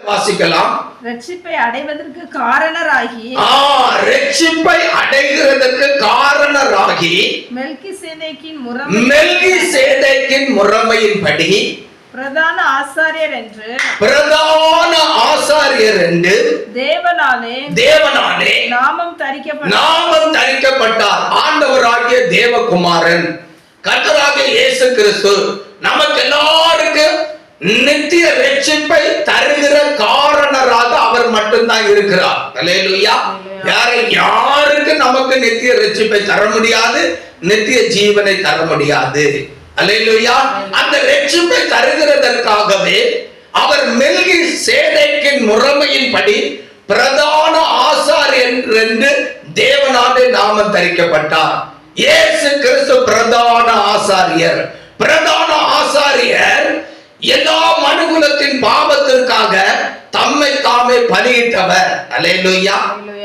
வாசிக்கலாம். ரட்சிப்பை அடைவதற்கு காரணராகி ரட்சிப்பை அடைகிறதற்கு காரணராகி மெல்கி சேதைக்கின் முறம் மெல்கி சேதைக்கின் முறைமையின்படி பிரதான ஆசாரியர் என்று பிரதான ஆசாரியர் என்று தேவனாலே தேவனாலே நாமம் தரிக்கப்பட்ட நாமம் தரிக்கப்பட்டார். ஆண்டவராகிய தேவகுமாரன் கர்த்தராகிய இயேசு கிறிஸ்து நமக்கு எல்லாருக்கும் நித்திய ரட்சிப்பை தருகிற காரணராக அவர் மட்டும்தான் இருக்கிறார். அல்லேலூயா. யாரை யாருக்கு நமக்கு நித்திய ரட்சிப்பை தர முடியாது நித்திய ஜீவனை தர முடியாது. அல்லேலூயா. அந்த ரட்சிப்பை தருகிறதற்காகவே முறைமையின்படி பிரதான ஆசாரியர் என்று தேவனாலே நாமம் தரிக்கப்பட்டார். இயேசு கிறிஸ்து பிரதான ஆசாரியர். பிரதான ஆசாரியர் எல்லா மனுகுலத்தின் பாவத்திற்காக தம்மை தாமே பலியிட்டவர். அல்லேலூயா.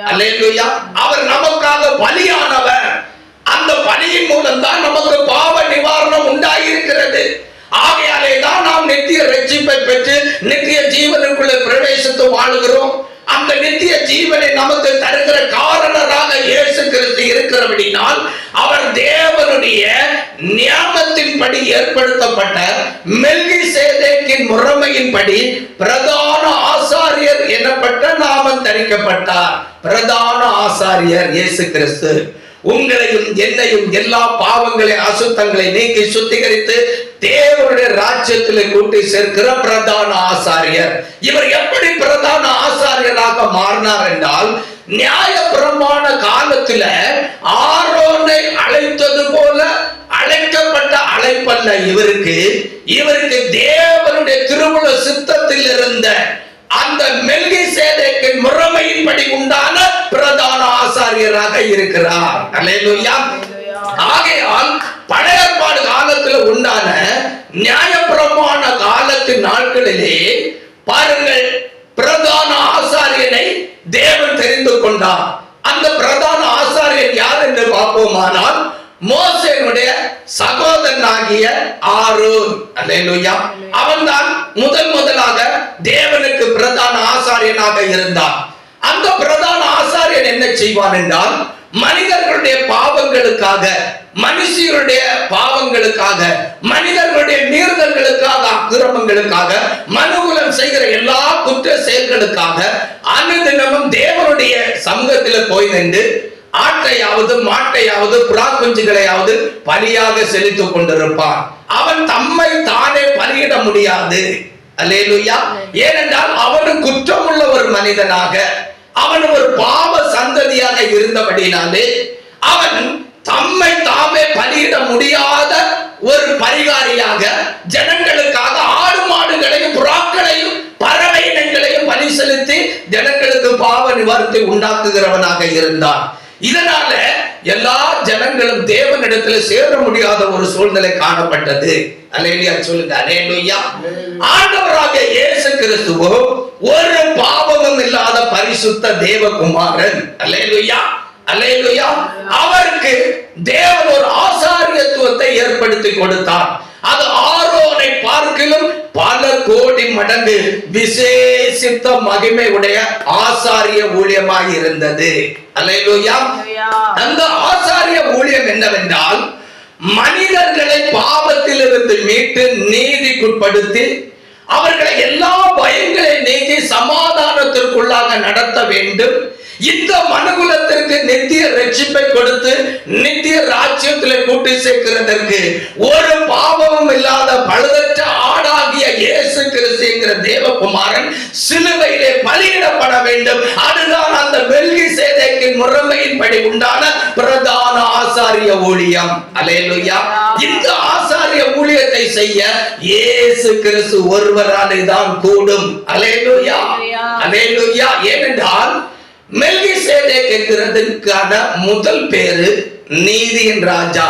அல்லேலூயா. அவர் நமக்காக பலியானவர். அந்த பலியின் மூலம் தான் நமக்கு பாவ நிவாரணம் உண்டாயிருக்கிறது. ஆகையாலே தான் நாம் நித்திய ரட்சிப்பை பெற்று நித்திய ஜீவனுக்குள்ளே பிரவேசித்து வாழுகிறோம். அந்த நித்திய ஜீவனை நமக்கு தருகிற காரணராக இயேசு கிறிஸ்து இருக்கிறபடினால் அவர் தேவனுடைய நியமத்தின்படி ஏற்படுத்தப்பட்ட மெல்கி சேதேக்கின் முறைமையின்படி பிரதான ஆசாரியர் எனப்பட்ட நாமம் தரிக்கப்பட்டார். பிரதான ஆசாரியர் இயேசு கிறிஸ்து. உங்களையும் என்னையும் எல்லா பாவங்களை அசுத்தங்களை நீக்கி சுத்திகரித்து தேவனுடைய ராஜ்யத்தில் கூட்டி சேர்க்கிற பிரதான ஆசாரியர். இவர் எப்படி பிரதான ஆசாரியராக மாறினார் என்றால் நியாய பிரமாண காலத்துல ஆரோனை அழைத்தது போல அழைக்கப்பட்ட அழைப்பல்ல இவருக்கு. இவருக்கு தேவனுடைய திருமண சித்தத்தில் இருந்த அந்த மெல்கி சேதைக்கின் முறைமையின்படி உண்டான பிரதான ஆசாரியராக இருக்கிறார். ஆகையால் பழைய நியாயப்பிரமாண காலத்தின் நாட்களிலே பாருங்கள் பிரதான ஆசாரியனை தேவன் தெரிந்து கொண்டார். அந்த பிரதான ஆசாரியன் யார் என்று பார்ப்போமானால் மோசேனுடைய சகோதரனாகிய ஆரோன். அல்லேலூயா. அவன்தான் முதல் முதலாக தேவனுக்கு பிரதான ஆசாரியனாக இருந்தான். அந்த பிரதான ஆசாரியன் என்ன செய்வான் என்றால் மனிதர்களுடைய பாவங்களுக்காக மனுஷியருடைய பாவங்களுக்காக மனிதர்களுடைய மீறுதல்களுக்காக அக்கிரமங்களுக்காக மனுகுலம் செய்கிற எல்லா குற்ற செயல்களுக்காக அனுதினமும் தேவனுடைய சமூகத்தில் போய் நின்று ஆட்டையாவது மாட்டையாவது புறா குஞ்சுகளையாவது பலியாக செலுத்திக் கொண்டிருப்பான். அவன் தம்மை தானே பலியிட முடியாது. அல்லேலுயா. ஏனென்றால் அவனும் குற்றமுள்ள ஒரு மனிதனாக அவன் ஒரு பாவ சந்ததியாக இருந்தபடினாலே அவன் தம்மை தாமே பலியிட முடியாத ஒரு பரிகாரியாக ஜனங்களுக்காக ஆடு மாடுகளையும் புறாக்களையும் பறவை இனங்களையும் பலி செலுத்தி ஜனங்களுக்கு பாவ நிவாரணத்தை உண்டாக்குகிறவனாக இருந்தான். இதனால எல்லா ஜனங்களும் தேவனிடத்துல சேர முடியாத ஒரு சூழ்நிலை காணப்பட்டது. அல்லேலியா சொல்லுங்க அல்லேலூயா. ஆண்டவராக இயேசு கிறிஸ்துவோ ஒரு பாவமும் இல்லாத பரிசுத்த தேவகுமாரன். அல்லேலூயா அல்லேலூயா. அவருக்கு தேவன் ஒரு ஆசாரியத்துவத்தை ஏற்படுத்தி கொடுத்தார் அது ஆரோனை பார்க்கிலும் பல கோடி மடங்கு விசேஷித்த மகிமை உடைய ஆசாரிய ஊழியமாய் இருந்தது அல்லேலூயா. அந்த ஆசாரிய ஊழியம் என்னவென்றால் மனிதர்களை பாவத்திலிருந்து மீட்டு நீதிக்குட்படுத்தி அவர்களை எல்லா பயங்களை நீக்கி சமாதானத்திற்குள்ளாக நடத்த வேண்டும். இந்த மனுகுலத்திற்கு நித்திய ரட்சிப்பை கொடுத்து நித்திய ராஜ்யத்தில் கூட்டி சேர்க்கிறதற்கு ஒரு பாவமும் இல்லாத ஆடாகிய இயேசு கிறிஸ்து என்கிற தேவகுமாரன் சிலுவையிலே பலியிடப்பட வேண்டும். அதுதான் அந்த வெள்ளி சேதைக்கின் முறைமையின்படி உண்டான பிரதான ஆசாரிய ஊழியம். அலேலுயா இந்த ஆசாரிய ஊழியத்தை செய்ய இயேசு கிறிஸ்து ஒருவராலே தான் கூடும். அலேலுயா அலேலுயா ஏனென்றால் மெல்கி சேதேக் என்கிறதுக்கான முதல் பேரு நீதியின் ராஜா.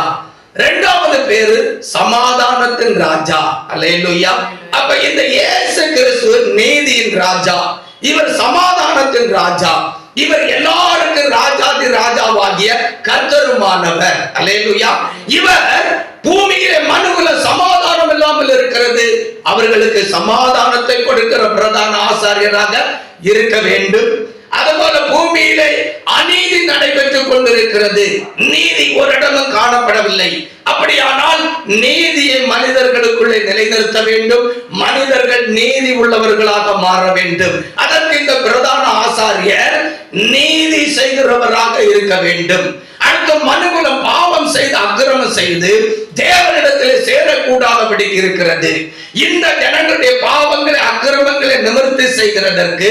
இரண்டாவது பேரு சமாதானத்தின் ராஜா. அல்லேலூயா. அப்ப இந்த இயேசு கிறிஸ்து நீதியின் ராஜா. இவர் சமாதானத்தின் ராஜா. இவர் எல்லாருக்கும் ராஜாதி ராஜாவாகிய கர்த்தருமானவர். அல்லேலூயா. இவர் பூமியிலே மனுகுல சமாதானம் இல்லாமல் இருக்கிறது. அவர்களுக்கு சமாதானத்தை கொடுக்கிற பிரதான ஆசாரியராக இருக்க வேண்டும். அதுபோல பூமியிலே அநீதி நடைபெற்றுக் கொண்டிருக்கிறது. நீதி ஒரு இடமும் காணப்படவில்லை. அப்படியானால் நீதியை மனிதர்களுக்குள்ளே நிலைநிறுத்த வேண்டும். மனிதர்கள் நீதி உள்ளவர்களாக மாற வேண்டும். அதற்கு இந்த பிரதான ஆசாரியர் நீதி செய்கிறவராக இருக்க வேண்டும். அடுத்து மனுகுலம் பாவம் செய்து அக்கிரமம் செய்து தேவனிடத்தில் சேரக்கூடாதபடி இருக்கிறது. இந்த ஜனங்களுடைய பாவங்களை அக்கிரமங்களை நிவர்த்தி செய்கிறதற்கு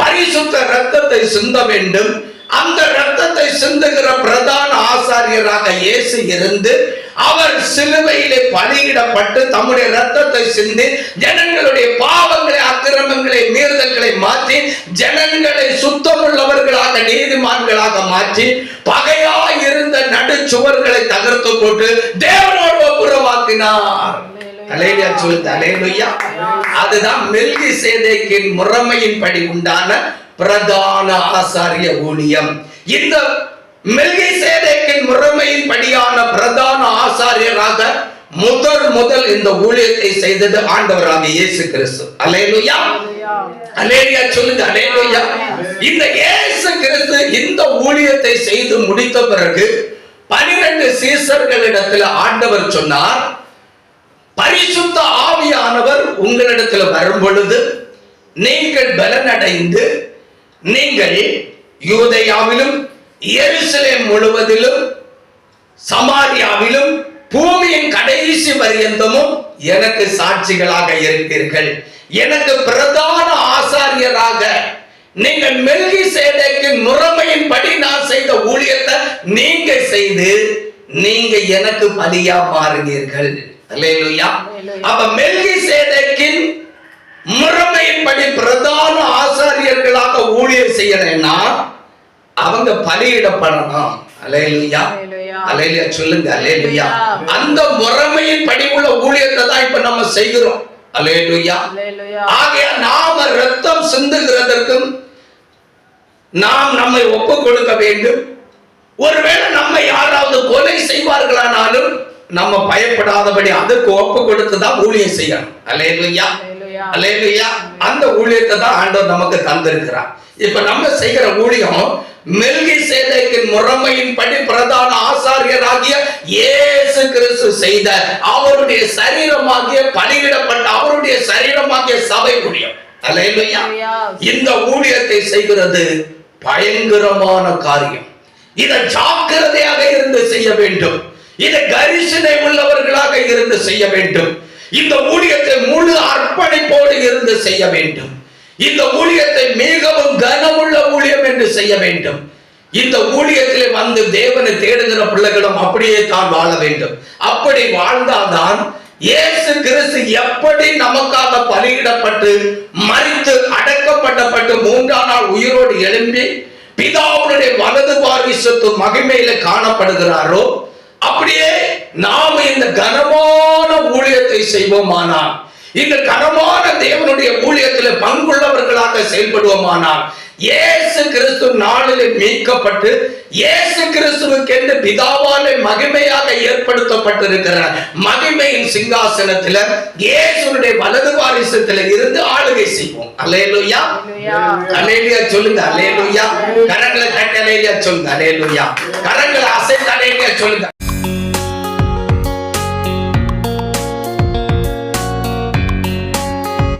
பரிசுத்த ரத்தத்தை சிந்த வேண்டும். அந்த ரத்தத்தை சிந்துகிற பிரதான ஆசாரியராக இயேசு இருந்து அவர் சிலுவையிலே பலியிடப்பட்டு தம்முடைய ரத்தத்தை சிந்தி ஜனங்களுடைய பாவங்களை அக்கிரமங்களை மீறுதல்களை மாற்றி ஜனங்களை சுத்தமுள்ளவர்களாக நீதிமான்களாக மாற்றி பகையாய் இருந்த நடுச்சுவர்களை தகர்த்து போட்டு தேவனோடு ஒப்புரவாக்கினார். அலேலியா சொல்லுது அலேலுயா அதுதான் மெல்கி சேதைக்கின் முறைமையின்படி உண்டான பிரதான ஆசாரிய ஊழியம். இந்த மெல்கி சேதைக்கின் முறைமையின்படியான பிரதான ஆசாரியராக முதல் முதல் இந்த ஊழியத்தை செய்தது ஆண்டவராக இயேசு கிறிஸ்து அலேலுயா அலேலியா சொல்லுங்க அலேலுயா இந்த இயேசு கிறிஸ்து இந்த ஊழியத்தை செய்து முடித்த பிறகு பனிரெண்டு சீசர்களிடத்தில் ஆண்டவர் சொன்னார் பரிசுத்த ஆவியானவர் உங்களிடத்தில் வரும் பொழுது நீங்கள் பலனடைந்து நீங்கள் யூதேயாவிலும் எருசலேம் முழுவதிலும் சமாரியாவிலும் பூமியின் கடைசி பரியந்தமும் எனக்கு சாட்சிகளாக இருப்பீர்கள் எனக்கு பிரதான ஆசாரியராக நீங்கள் மெல்கி சேதைக்கு முறைமையின்படி நான் செய்த ஊழியத்தை நீங்க செய்து நீங்க எனக்கு பலியா மாறுவீர்கள். அப்ப மெல்கி சேதைக்கின் முறைமையின்படி பிரதான ஆசாரியர்களாக ஊழியர் செய்யணும்னா அவங்க பலியிடப்படணும். அலேலுயா அல்லேலூயா. அலேலுயா சொல்லுங்க. அலேலுயா அந்த முறைமையின் படி உள்ள ஊழியத்தை தான் இப்ப நம்ம செய்கிறோம். அலேலுயா அல்லேலூயா. ஆகையா நாம ரத்தம் சிந்துகிறதற்கும் நாம் நம்மை ஒப்பு கொடுக்க வேண்டும். ஒருவேளை நம்ம யாராவது கொலை செய்வார்களானாலும் நம்ம பயப்படாதபடி அதுக்கு ஒப்பு கொடுத்து தான் ஊழியம் செய்யணும். அலேலுயா அல்லேலூயா. அல்லேலூயா அந்த ஊழியத்தை தான் ஆண்டவர் நமக்கு தந்திருக்கிறார். இப்ப நம்ம செய்கிற ஊழியம் மெல்கி சேதைக்கின் முறைமையின்படி பிரதான ஆசாரியராகிய இயேசு கிறிஸ்து செய்த அவருடைய சரீரமாகிய பலியிடப்பட்ட அவருடைய சரீரமாகிய சபை ஊழியம். அல்லேலூயா. இந்த ஊழியத்தை செய்கிறது பயங்கரமான காரியம். இதை ஜாக்கிரதையாக இருந்து செய்ய வேண்டும். இதை கரிசனை உள்ளவர்களாக இருந்து செய்ய வேண்டும். இந்த ஊழியத்தை முழு அர்ப்பணிப்போடு இருந்து செய்ய வேண்டும். இந்த ஊழியத்தை மிகவும் கனமுள்ள ஊழியம் என்று செய்ய வேண்டும். இந்த ஊழியத்திலே வந்து தேவனை தேடுகிற பிள்ளைகளும் அப்படியே தான் வாழ வேண்டும். அப்படி வாழ்ந்தால்தான் இயேசு கிறிஸ்து எப்படி நமக்காக பலியிடப்பட்டு மறித்து அடக்கப்பட்டப்பட்டு மூன்றாம் நாள் உயிரோடு எழும்பி பிதாவுடைய வலது பாரிசத்து மகிமையில காணப்படுகிறாரோ அப்படியே நாம இந்த கனமான ஊழியத்தை செய்வோமானால் இந்த கனமான தேவனுடைய ஊழியத்தில் பங்குள்ளவர்களாக செயல்படுவோமானால் இயேசு கிறிஸ்து நாளிலே மீட்கப்பட்டு இயேசு கிறிஸ்துவுக்கென்று பிதாவாலே மகிமையாக ஏற்படுத்தப்பட்டிருக்கிற மகிமையின் சிங்காசனத்துல இயேசுனுடைய வலது வாரிசத்துல இருந்து ஆளுகை செய்வோம். அல்லேலூயா. அலேலுயா சொல்லுங்க அலேலுயா கரங்களை கட்டி அலேலுயா சொல்லுங்க அலேலுயா கரங்களை அசைத்து அலேலுயா சொல்லுங்க.